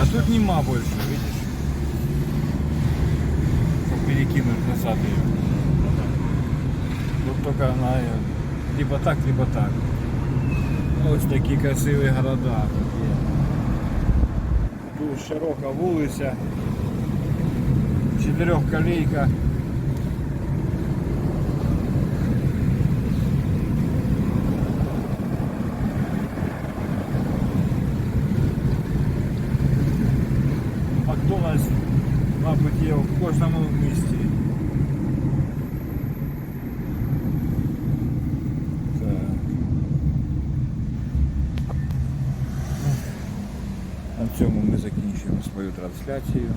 А тут нема больше, видишь? Чтобы перекинуть назад ее. Тут только она э, либо так, либо так. Ось такі красиві города. Тут широка вулиця, чотирьохколейка. Макдональдс, мабуть, є в кожному місті. Так. На цьому ми закінчуємо свою трансляцію.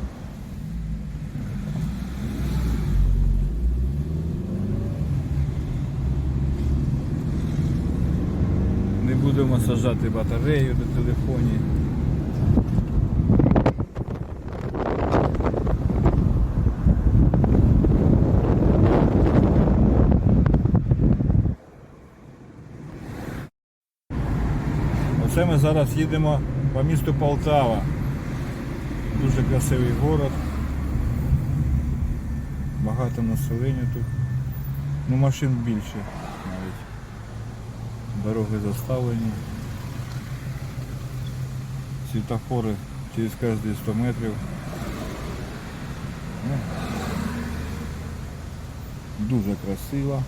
Не будемо сажати батарею на телефоні. Оце ми зараз їдемо по місту Полтава. Дуже красивий город. Багато населення тут. Ну машин більше навіть. Дороги заставлені. Світофори через кожні 100 метрів. Дуже красиво.